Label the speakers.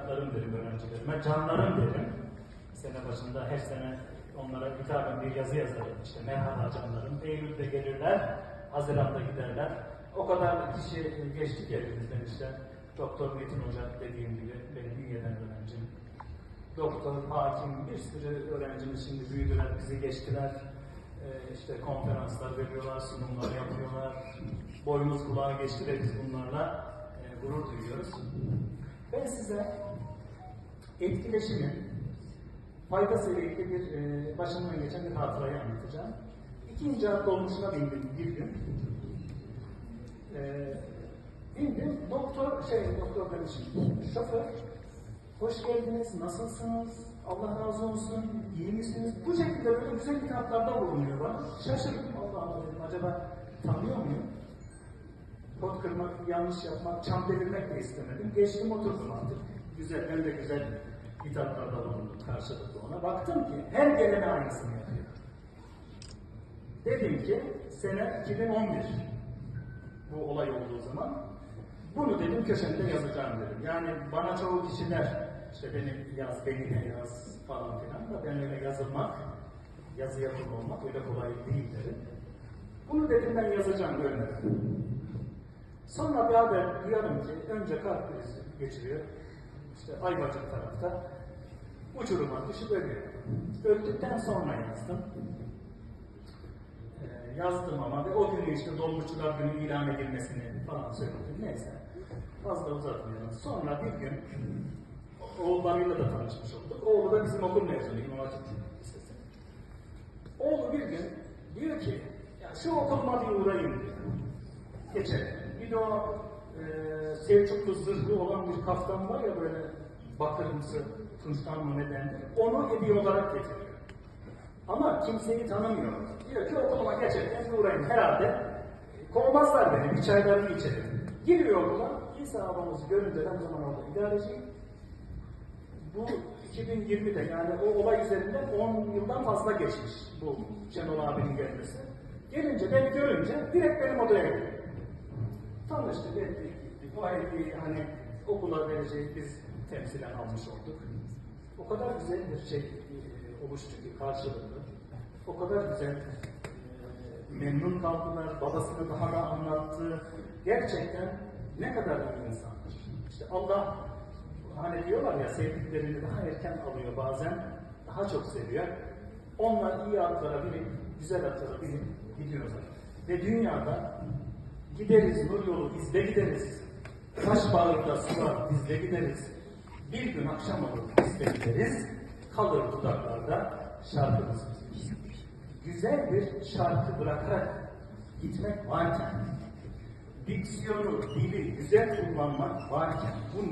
Speaker 1: evlatlarım derim öğrencilerime, canlarım derim. Sene başında her sene onlara hitaben bir yazı yazarım. İşte merhaba canlarım, Eylül'de gelirler, Haziran'da giderler. O kadar kişi geçti ki elimizden işte. Doktor Metin Hoca dediğim gibi benim üyeden öğrencim. Doktor, hakim, bir sürü öğrencimiz şimdi büyüdüler, bizi geçtiler. Ee, işte konferanslar veriyorlar, sunumlar yapıyorlar. Boyumuz kulağa geçti biz bunlarla e, gurur duyuyoruz. Ben size etkileşimin faydasıyla ilgili bir e, başımdan geçen bir hatırayı anlatacağım. İkinci at dolmuşuna bindim bir gün. E, bindim, doktor, şey, doktor demişim, şoför, hoş geldiniz, nasılsınız, Allah razı olsun, iyi misiniz? Bu şekilde böyle güzel hitaplarda bulunuyor bana. Şaşırdım, Allah Allah dedim, acaba tanıyor muyum? Pot kırmak, yanlış yapmak, çam devirmek de istemedim. Geçtim oturdum artık. Güzel, ben de güzel hitaplarda bulundum karşılıklı ona. Baktım ki her gelene aynısını yapıyor. Dedim ki sene 2011 bu olay olduğu zaman bunu dedim köşemde yazacağım dedim. Yani bana çoğu kişiler işte beni yaz, beni de yaz falan filan da ben öyle yazılmak, yazı yapımı olmak öyle kolay değil dedim. Bunu dedim ben yazacağım ölmeden. Sonra bir haber duyarım ki önce kalp krizi geçiriyor. İşte Ayvacık tarafta uçuruma düşüp ölüyor. Öldükten sonra yazdım. Ee, yazdım ama ve o günü işte dolmuşçular günü ilan edilmesini falan söyledim. Neyse. Fazla uzatmayalım. Sonra bir gün oğullarıyla da tanışmış olduk. Oğlu da bizim okul mezunu İmam Hatip Lisesi. Oğlu bir gün diyor ki ya şu okuluma bir uğrayayım diyor. Geçelim. De o e, Selçuklu zırhlı olan bir kaftan var ya böyle bakırımsı, tunçtan mı nedendir. Onu hediye olarak getiriyor. Ama kimseyi tanımıyor. Diyor ki okuluma geçerken bir uğrayayım herhalde. Kovmazlar beni, bir çaylarını içerim. Giriyor okula, İsa babamızı görünce ben o zaman orada idareciyim. Bu 2020'de yani o olay üzerinden 10 yıldan fazla geçmiş bu Şenol abinin gelmesi. Gelince beni görünce direkt benim odaya geliyor. Tanıştık, ettik, gittik. O hediyeyi hani okula verecek biz temsilen almış olduk. O kadar güzel bir şey e, oluştu ki karşılıklı. O kadar güzel e, memnun kaldılar. Babasını daha da anlattı. Gerçekten ne kadar iyi insanlar. İşte Allah hani diyorlar ya sevdiklerini daha erken alıyor bazen. Daha çok seviyor. Onlar iyi atlara binip, güzel atlara binip gidiyorlar. Ve dünyada gideriz nur yolu bizde gideriz. Taş bağırda sular bizde gideriz. Bir gün akşam olur bizde gideriz. Kalır dudaklarda şarkımız bizim. Güzel bir şarkı bırakarak gitmek varken, diksiyonu, dili güzel kullanmak varken bu